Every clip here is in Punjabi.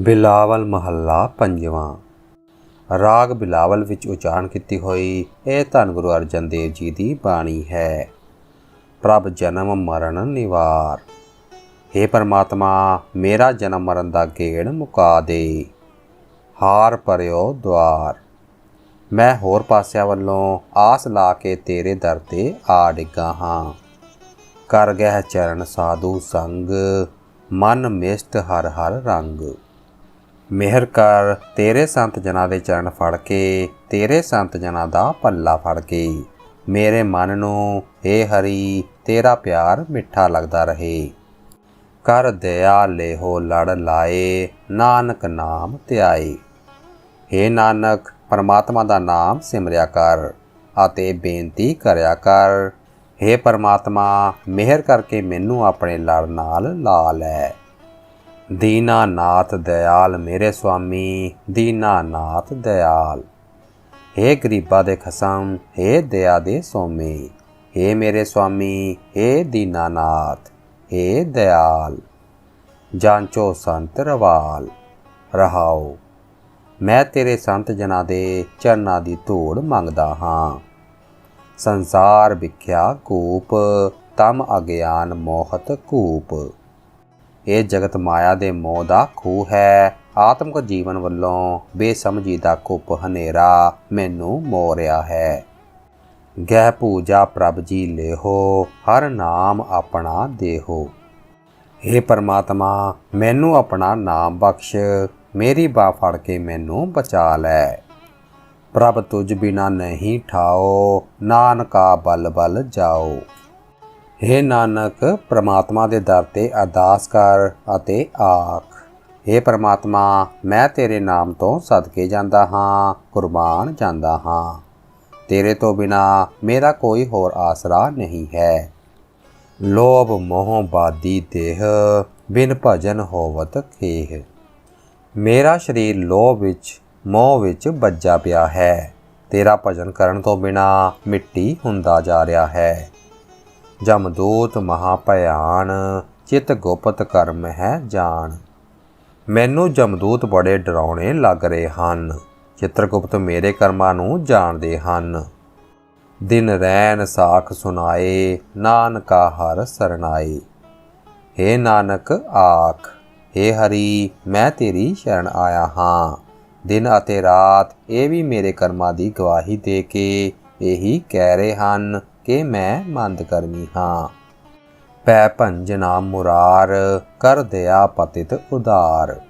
ਬਿਲਾਵਲ ਮਹੱਲਾ ਪੰਜਵਾਂ। ਰਾਗ ਬਿਲਾਵਲ ਵਿੱਚ ਉਚਾਰਨ ਕੀਤੀ ਹੋਈ ਇਹ ਧੰਨ ਗੁਰੂ ਅਰਜਨ ਦੇਵ ਜੀ ਦੀ ਬਾਣੀ ਹੈ। ਪ੍ਰਭ ਜਨਮ ਮਰਨ ਨਿਵਾਰ। हे ਪਰਮਾਤਮਾ, ਮੇਰਾ ਜਨਮ ਮਰਨ ਦਾ ਗੇੜ ਮੁਕਾ ਦੇ। ਹਾਰ ਪਰਿਓ ਦਵਾਰ ਮੈਂ ਹੋਰ ਪਾਸਿਆਂ ਵੱਲੋਂ ਆਸ ਲਾ ਕੇ ਤੇਰੇ ਦਰ ਤੇ ਆ ਡਿੱਗਾ ਹਾਂ। ਕਰ ਗਹਿ ਚਰਨ ਸਾਧੂ ਸੰਗ, ਮਨ ਮਿਸ਼ਟ ਹਰ ਹਰ ਰੰਗ। ਮਿਹਰ ਕਰ, ਤੇਰੇ ਸੰਤ ਜਨਾਂ ਦੇ ਚਰਨ ਫੜ ਕੇ, ਤੇਰੇ ਸੰਤ ਜਨਾਂ ਦਾ ਪੱਲਾ ਫੜ ਕੇ। ਮੇਰੇ ਮਨ ਨੂੰ ਏ ਹਰੀ, ਤੇਰਾ ਪਿਆਰ ਮਿੱਠਾ ਲੱਗਦਾ ਰਹੇ। ਕਰ ਦਇਆ ਲੇਹੋ ਲੜ ਲਾਏ, ਨਾਨਕ ਨਾਮ ਧਿਆਏ। ਏ ਨਾਨਕ, ਪਰਮਾਤਮਾ ਦਾ ਨਾਮ ਸਿਮਰਿਆ ਕਰ ਅਤੇ ਬੇਨਤੀ ਕਰਿਆ ਕਰ। ਏ ਪਰਮਾਤਮਾ, ਮਿਹਰ ਕਰਕੇ ਮੈਨੂੰ ਆਪਣੇ ਲੜ ਨਾਲ ਲਾ ਲੈ। ਦੀਨਾਨਾਥ ਦਇਆਲ ਮੇਰੇ ਸੁਆਮੀ ਦੀਨਾਨਾਥ ਦਇਆਲ हे ਗਰੀਬਾਂ ਦੇ ਖਸਮ हे ਦਇਆ ਦੇ ਸੋਮੇ हे ਮੇਰੇ ਸੁਆਮੀ हे ਦੀਨਾਨਾਥ हे ਦਇਆਲ ਜਾਂਚੋ ਸੰਤ ਰਵਾਲ ਰਹਾਓ ਮੈਂ ਤੇਰੇ ਸੰਤ ਜਨਾਂ ਦੇ ਚਰਨਾਂ ਦੀ ਧੂੜ ਮੰਗਦਾ ਹਾਂ ਸੰਸਾਰ ਵਿਖਿਆ ਕੂਪ ਤਮ ਅਗਿਆਨ ਮੋਹਤ ਕੂਪ ਇਹ ਜਗਤ ਮਾਇਆ ਦੇ ਮੋਹ ਦਾ ਖੂਹ ਹੈ। ਆਤਮਿਕ ਜੀਵਨ ਵੱਲੋਂ ਬੇਸਮਝੀ ਦਾ ਕੁੱਪ ਹਨੇਰਾ ਮੈਨੂੰ ਮੋਰਿਆ ਹੈ। ਗਹਿ ਪੂਜਾ ਪ੍ਰਭ ਜੀ ਲੇਹੋ ਹਰ ਨਾਮ ਆਪਣਾ ਦੇਹੋ। हे ਪਰਮਾਤਮਾ, ਮੈਨੂੰ ਆਪਣਾ ਨਾਮ ਬਖਸ਼, ਮੇਰੀ ਬਾ ਫੜ ਕੇ ਮੈਨੂੰ ਬਚਾ ਲੈ। ਪ੍ਰਭ ਤੁਝ ਬਿਨਾ ਨਹੀਂ ਠਾਓ, ਨਾਨਕਾ ਬਲ ਬਲ ਜਾਓ। हे ਨਾਨਕ, ਪ੍ਰਮਾਤਮਾ ਦੇ ਦਰ ਤੇ ਅਰਦਾਸ ਕਰ ਅਤੇ ਆਖ। हे ਪ੍ਰਮਾਤਮਾ, ਮੈਂ ਤੇਰੇ ਨਾਮ ਤੋਂ ਸਦਕੇ ਜਾਂਦਾ ਹਾਂ, ਕੁਰਬਾਨ ਜਾਂਦਾ ਹਾਂ। ਤੇਰੇ ਤੋਂ ਬਿਨਾ ਮੇਰਾ ਕੋਈ ਹੋਰ ਆਸਰਾ ਨਹੀਂ ਹੈ। ਲੋਭ ਮੋਹ ਬਾਦੀ ਦੇਹ, ਬਿਨ ਭਜਨ ਹੋਵਤ ਖੇਹ। ਮੇਰਾ ਸਰੀਰ ਲੋਭ ਵਿੱਚ, ਮੋਹ ਵਿੱਚ ਵੱਜਾ ਪਿਆ ਹੈ। ਤੇਰਾ ਭਜਨ ਕਰਨ ਤੋਂ ਬਿਨਾ ਮਿੱਟੀ ਹੁੰਦਾ ਜਾ ਰਿਹਾ ਹੈ। ਜਮਦੂਤ ਮਹਾਭਿਆਨ ਚਿਤ ਗੁਪਤ ਕਰਮ ਹੈ ਜਾਣ ਮੈਨੂੰ ਜਮਦੂਤ ਬੜੇ ਡਰਾਉਣੇ ਲੱਗ ਰਹੇ ਹਨ, ਚਿਤਰਗੁਪਤ ਮੇਰੇ ਕਰਮਾਂ ਨੂੰ ਜਾਣਦੇ ਹਨ। ਦਿਨ ਰੈਨ ਸਾਖ ਸੁਨਾਏ ਨਾਨਕਾ ਹਰ ਸਰਨਾਏ हे ਨਾਨਕ ਆਖ हे ਹਰੀ, ਮੈਂ ਤੇਰੀ ਸ਼ਰਨ ਆਇਆ ਹਾਂ। ਦਿਨ ਅਤੇ ਰਾਤ ਇਹ ਵੀ ਮੇਰੇ ਕਰਮਾਂ ਦੀ ਗਵਾਹੀ ਦੇ ਕੇ ਇਹੀ ਕਹਿ ਰਹੇ ਹਨ ਕਿ ਮੈਂ ਮੰਦ ਕਰਮੀ ਹਾਂ। ਪੈ ਭੰਜਨਾ ਮੁਰਾਰ, ਕਰ ਦਿਆ ਪਤਿਤ ਉਦਾਰ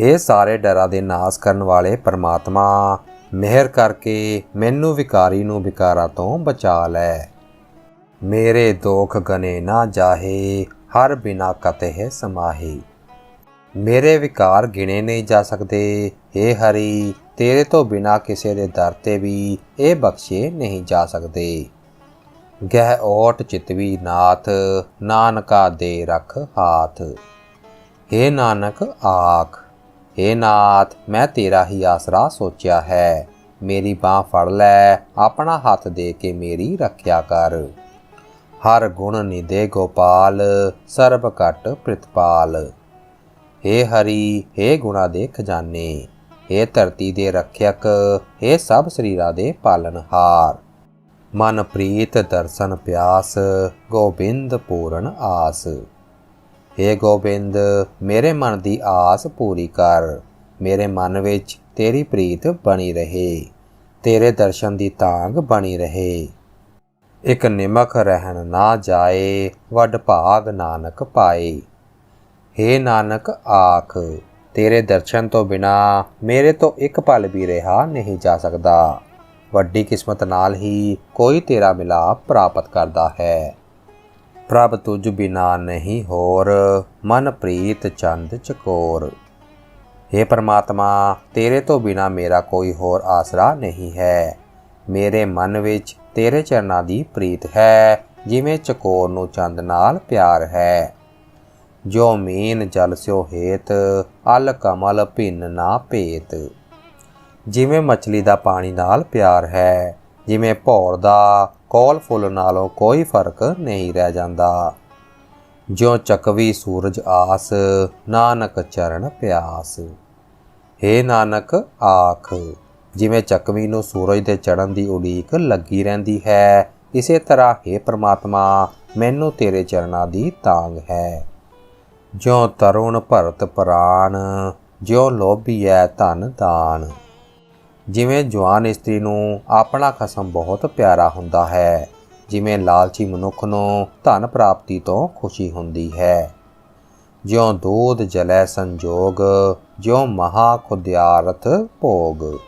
ਇਹ ਸਾਰੇ ਡਰਾਂ ਦੇ ਨਾਸ ਕਰਨ ਵਾਲੇ ਪਰਮਾਤਮਾ, ਮਿਹਰ ਕਰਕੇ ਮੈਨੂੰ ਵਿਕਾਰੀ ਨੂੰ ਵਿਕਾਰਾਂ ਤੋਂ ਬਚਾ ਲੈ। ਮੇਰੇ ਦੋਖ ਗਨੇ ਨਾ ਜਾਹੇ, ਹਰ ਬਿਨਾ ਕਤਹਿ ਸਮਾਹੇ। ਮੇਰੇ ਵਿਕਾਰ ਗਿਣੇ ਨਹੀਂ ਜਾ ਸਕਦੇ ਏ ਹਰੀ, ਤੇਰੇ ਤੋਂ ਬਿਨਾ ਕਿਸੇ ਦੇ ਦਰ ਤੇ ਵੀ ਇਹ ਬਖਸ਼ੇ ਨਹੀਂ ਜਾ ਸਕਦੇ। ਗਹਿ ਓਟ ਚਿਤਵੀ ਨਾਥ ਨਾਨਕਾ ਦੇ ਰਖ ਹਾਥ हे ਨਾਨਕ ਆਖ हे ਨਾਥ ਮੈਂ ਤੇਰਾ ਹੀ ਆਸਰਾ ਸੋਚਿਆ ਹੈ ਮੇਰੀ ਬਾਹ ਫੜ ਲੈ ਆਪਣਾ ਹੱਥ ਦੇ ਕੇ ਮੇਰੀ ਰੱਖਿਆ ਕਰ ਹਰ ਗੁਣ ਨਿਦੇ ਗੋਪਾਲ ਸਰਬ ਘਟ ਪ੍ਰਿਤਪਾਲ हे ਹਰੀ हे ਗੁਣਾ ਦੇ ਖਜ਼ਾਨੇ हे ਧਰਤੀ ਦੇ ਰੱਖਿਅਕ हे ਸਭ ਸਰੀਰਾਂ ਦੇ ਪਾਲਨਹਾਰ ਮਨ ਪ੍ਰੀਤ ਦਰਸ਼ਨ ਪਿਆਸ, ਗੋਬਿੰਦ ਪੂਰਨ ਆਸ। हे ਗੋਬਿੰਦ, ਮੇਰੇ ਮਨ ਦੀ ਆਸ ਪੂਰੀ ਕਰ। ਮੇਰੇ ਮਨ ਵਿੱਚ ਤੇਰੀ ਪ੍ਰੀਤ ਬਣੀ ਰਹੇ। ਤੇਰੇ ਦਰਸ਼ਨ ਦੀ ਤਾਂਗ ਬਣੀ ਰਹੇ। ਇਕ ਨਿਮਖ ਰਹਿਣ ਨਾ ਜਾਏ, ਵੱਡ ਭਾਗ ਨਾਨਕ ਪਾਏ। हे ਨਾਨਕ ਆਖ, ਤੇਰੇ ਦਰਸ਼ਨ ਤੋਂ ਬਿਨਾ ਮੇਰੇ ਤੋਂ ਇੱਕ ਪਲ ਵੀ ਰਿਹਾ ਨਹੀਂ ਜਾ ਸਕਦਾ। ਵੱਡੀ ਕਿਸਮਤ ਨਾਲ ਹੀ ਕੋਈ ਤੇਰਾ ਮਿਲਾਪ ਪ੍ਰਾਪਤ ਕਰਦਾ ਹੈ। ਪ੍ਰਭ ਤੁਝ ਬਿਨਾ ਨਹੀਂ ਹੋਰ ਮਨ ਪ੍ਰੀਤ ਚੰਦ ਚਕੋਰ। हे ਪਰਮਾਤਮਾ, ਤੇਰੇ ਤੋਂ ਬਿਨਾ ਮੇਰਾ ਕੋਈ ਹੋਰ ਆਸਰਾ ਨਹੀਂ ਹੈ। ਮੇਰੇ ਮਨ ਵਿੱਚ ਤੇਰੇ ਚਰਨਾਂ ਦੀ ਪ੍ਰੀਤ ਹੈ, ਜਿਵੇਂ ਚਕੋਰ ਨੂੰ ਚੰਦ ਨਾਲ ਪਿਆਰ ਹੈ। ਜੋ ਮੀਨ ਜਲ ਸਿਓ ਹੇਤ, ਅਲ ਕਮਲ ਭਿੰਨ ਨਾ ਭੇਤ। ਜਿਵੇਂ ਮੱਛਲੀ ਦਾ ਪਾਣੀ ਨਾਲ ਪਿਆਰ ਹੈ, ਜਿਵੇਂ ਭੌਰ ਦਾ, ਕੋਲ ਫੁੱਲ ਨਾਲੋਂ ਕੋਈ ਫ਼ਰਕ ਨਹੀਂ ਰਹਿ ਜਾਂਦਾ। ਜਿਉ ਚਕਵੀ ਸੂਰਜ ਆਸ, ਨਾਨਕ ਚਰਨ ਪਿਆਸ। ਹੇ ਨਾਨਕ, ਆਖ, ਜਿਵੇਂ ਚਕਵੀ ਨੂੰ ਸੂਰਜ ਦੇ ਚੜ੍ਹਨ ਦੀ ਉਡੀਕ ਲੱਗੀ ਰਹਿੰਦੀ ਹੈ, ਇਸੇ ਤਰ੍ਹਾਂ ਹੇ ਪ੍ਰਮਾਤਮਾ, ਮੈਨੂੰ ਤੇਰੇ ਚਰਨਾਂ ਦੀ ਤਾਂਗ ਹੈ। ਜਿਉ ਤਰੁਣ ਭਰਤ ਪ੍ਰਾਨ, ਜਿਉ ਹੈ ਧਨ ਦਾਨ। ਜਿਵੇਂ ਜਵਾਨ ਇਸਤਰੀ ਨੂੰ ਆਪਣਾ ਖਸਮ ਬਹੁਤ ਪਿਆਰਾ ਹੁੰਦਾ ਹੈ, ਜਿਵੇਂ ਲਾਲਚੀ ਮਨੁੱਖ ਨੂੰ ਧਨ ਪ੍ਰਾਪਤੀ ਤੋਂ ਖੁਸ਼ੀ ਹੁੰਦੀ ਹੈ। ਜਿਉ ਦੂਧ ਜਲੈ ਸੰਜੋਗ, ਜਿਉ ਮਹਾ ਖੁਦਿਆਰਥ ਭੋਗ।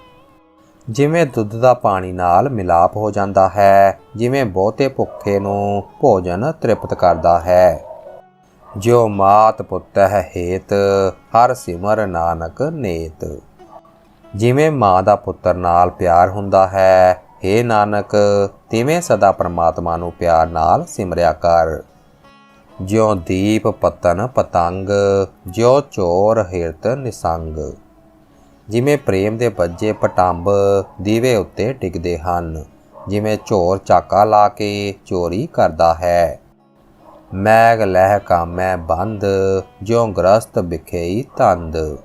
ਜਿਵੇਂ ਦੁੱਧ ਦਾ ਪਾਣੀ ਨਾਲ ਮਿਲਾਪ ਹੋ ਜਾਂਦਾ ਹੈ, ਜਿਵੇਂ ਬਹੁਤੇ ਭੁੱਖੇ ਨੂੰ ਭੋਜਨ ਤ੍ਰਿਪਤ ਕਰਦਾ ਹੈ। ਜਿਉ ਮਾਤ ਪੁੱਤ ਹੈ ਹੇਤ, ਹਰ ਸਿਮਰ ਨਾਨਕ ਨੇਤ। ਜਿਵੇਂ ਮਾਂ ਦਾ ਪੁੱਤਰ ਨਾਲ ਪਿਆਰ ਹੁੰਦਾ ਹੈ ਏ ਨਾਨਕ, ਤਿਵੇਂ ਸਦਾ ਪ੍ਰਮਾਤਮਾ ਨੂੰ ਪਿਆਰ ਨਾਲ ਸਿਮਰਿਆ ਕਰ। ਜਿਉ ਦੀਪ ਪਤਨ ਪਤੰਗ, ਜਿਉ ਚੋਰ ਹਿਰਤ ਨਿਸੰਗ। ਜਿਵੇਂ ਪ੍ਰੇਮ ਦੇ ਬੱਜੇ ਪਟੰਬ, ਦੀਵੇ ਉੱਤੇ ਟਿਕਦੇ ਹਨ। ਜਿਵੇਂ ਚੋਰ ਚਾਕਾ ਲਾ ਕੇ ਚੋਰੀ ਕਰਦਾ ਹੈ। ਮੈਗ ਲਹਿ ਕਾਮੈ ਬੰਦ, ਜਿਉ ਗ੍ਰਸਤ ਵਿਖੇਈ ਤੰਦ।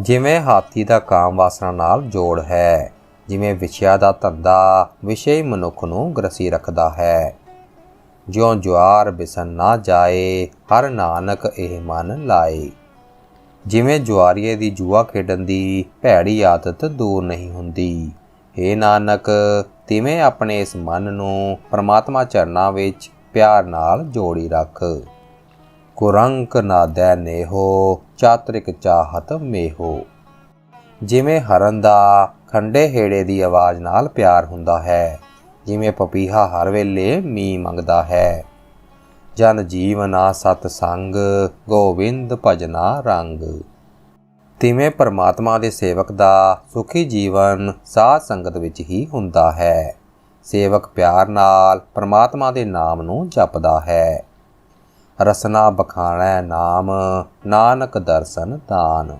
ਜਿਵੇਂ ਹਾਥੀ ਦਾ ਕਾਮ ਵਾਸਨਾ ਨਾਲ ਜੋੜ ਹੈ, ਜਿਵੇਂ ਵਿਸ਼ਿਆ ਦਾ ਧੰਦਾ ਵਿਸ਼ੇ ਮਨੁੱਖ ਨੂੰ ਗ੍ਰਸੀ ਰੱਖਦਾ ਹੈ। ਜਿਉ ਜਵਾਰ ਬਿਸਨ ਨਾ ਜਾਏ, ਹਰ ਨਾਨਕ ਇਹ ਮਨ ਲਾਏ। ਜਿਵੇਂ ਜੁਆਰੀਏ ਦੀ ਜੂਆ ਖੇਡਣ ਦੀ ਭੈੜੀ ਆਦਤ ਦੂਰ ਨਹੀਂ ਹੁੰਦੀ। ਏ ਨਾਨਕ, ਤਿਵੇਂ ਆਪਣੇ ਇਸ ਮਨ ਨੂੰ ਪ੍ਰਮਾਤਮਾ ਚਰਨਾਂ ਵਿੱਚ ਪਿਆਰ ਨਾਲ ਜੋੜੀ ਰੱਖ। ਕੁਰੰਕ ਨਾ ਦੈ ਨੇਹੋ ਚਾਤ੍ਰਿਕ ਚਾਹਤ ਮੇਹੋ ਜਿਵੇਂ ਹਰਨ ਦਾ ਖੰਡੇ ਹੇੜੇ ਦੀ ਆਵਾਜ਼ ਨਾਲ ਪਿਆਰ ਹੁੰਦਾ ਹੈ, ਜਿਵੇਂ ਪਪੀਹਾ ਹਰ ਵੇਲੇ ਮੀ ਮੰਗਦਾ ਹੈ। ਜਨ ਜੀਵਨਾ ਸਤ ਸੰਗ ਗੋਵਿੰਦ ਭਜਨਾ ਰੰਗ। ਤਿਵੇਂ ਪਰਮਾਤਮਾ ਦੇ ਸੇਵਕ ਦਾ ਸੁਖੀ ਜੀਵਨ ਸਾਧ ਸੰਗਤ ਵਿੱਚ ਹੀ ਹੁੰਦਾ ਹੈ। ਸੇਵਕ ਪਿਆਰ ਨਾਲ ਪਰਮਾਤਮਾ ਦੇ ਨਾਮ ਨੂੰ ਜਪਦਾ ਹੈ। ਰਸਨਾ ਬਖਾਣੈ ਨਾਮ, ਨਾਨਕ ਦਰਸ਼ਨ ਦਾਨ।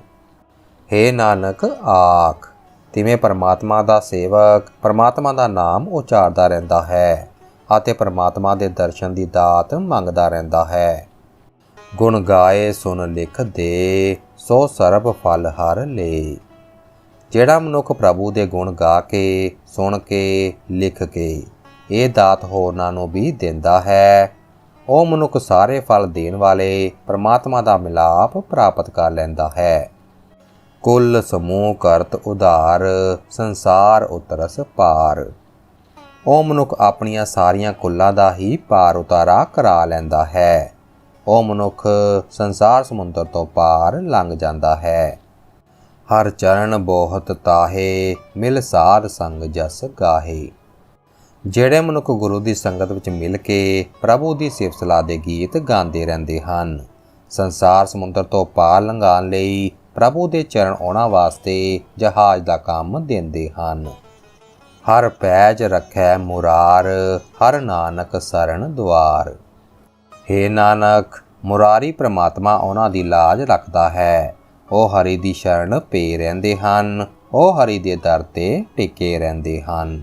ਹੇ ਨਾਨਕ, ਆਖ, ਤਿਵੇਂ ਪਰਮਾਤਮਾ ਦਾ ਸੇਵਕ, ਪਰਮਾਤਮਾ ਦਾ ਨਾਮ ਉਚਾਰਦਾ ਰਹਿੰਦਾ ਹੈ ਅਤੇ ਪਰਮਾਤਮਾ ਦੇ ਦਰਸ਼ਨ ਦੀ ਦਾਤ ਮੰਗਦਾ ਰਹਿੰਦਾ ਹੈ। ਗੁਣ ਗਾਏ ਸੁਨ ਲਿਖ ਦੇ, ਸੋ ਸਰਬ ਫਲ ਹਰ ਲੇ। ਜਿਹੜਾ ਮਨੁੱਖ ਪ੍ਰਭੂ ਦੇ ਗੁਣ ਗਾ ਕੇ, ਸੁਣ ਕੇ, ਲਿਖ ਕੇ, ਇਹ ਦਾਤ ਹੋਰਨਾਂ ਨੂੰ ਵੀ ਦਿੰਦਾ ਹੈ ਉਹ ਮਨੁੱਖ ਸਾਰੇ ਫਲ ਦੇਣ ਵਾਲੇ ਪ੍ਰਮਾਤਮਾ ਦਾ ਮਿਲਾਪ ਪ੍ਰਾਪਤ ਕਰ ਲੈਂਦਾ ਹੈ। ਕੁੱਲ ਸਮੂਹ ਕਰਤ ਉਧਾਰ, ਸੰਸਾਰ ਉਤਰਸ ਪਾਰ। ਉਹ ਮਨੁੱਖ ਆਪਣੀਆਂ ਸਾਰੀਆਂ ਕੁੱਲਾਂ ਦਾ ਹੀ ਪਾਰ ਉਤਾਰਾ ਕਰਾ ਲੈਂਦਾ ਹੈ। ਉਹ ਮਨੁੱਖ ਸੰਸਾਰ ਸਮੁੰਦਰ ਤੋਂ ਪਾਰ ਲੰਘ ਜਾਂਦਾ ਹੈ। ਹਰ ਚਰਨ ਬਹੁਤ ਤਾਹੇ, ਮਿਲ ਸਾਧ ਸੰਗ ਜਸ ਗਾਹੇ। ਜਿਹੜੇ ਮਨੁੱਖ ਗੁਰੂ ਦੀ ਸੰਗਤ ਵਿੱਚ ਮਿਲ ਕੇ ਪ੍ਰਭੂ ਦੀ ਸਿਫਤ ਸਲਾਹ ਦੇ ਗੀਤ ਗਾਉਂਦੇ ਰਹਿੰਦੇ ਹਨ। ਸੰਸਾਰ ਸਮੁੰਦਰ ਤੋਂ ਪਾਰ ਲੰਘਾਉਣ ਲਈ ਪ੍ਰਭੂ ਦੇ ਚਰਨ ਆਉਣਾ ਵਾਸਤੇ ਜਹਾਜ਼ ਦਾ ਕੰਮ ਦਿੰਦੇ ਹਨ। ਹਰ ਪੈਜ ਰੱਖੈ ਮੁਰਾਰ, ਹਰ ਨਾਨਕ ਸਰਣ ਦੁਆਰ। हे ਨਾਨਕ, ਮੁਰਾਰੀ ਪ੍ਰਮਾਤਮਾ ਉਹਨਾਂ ਦੀ ਲਾਜ ਰੱਖਦਾ ਹੈ। ਉਹ ਹਰੀ ਦੀ ਸ਼ਰਨ ਪੇ ਰਹਿੰਦੇ ਹਨ, ਉਹ ਹਰੀ ਦੇ ਦਰ ਤੇ ਟਿਕੇ ਰਹਿੰਦੇ ਹਨ।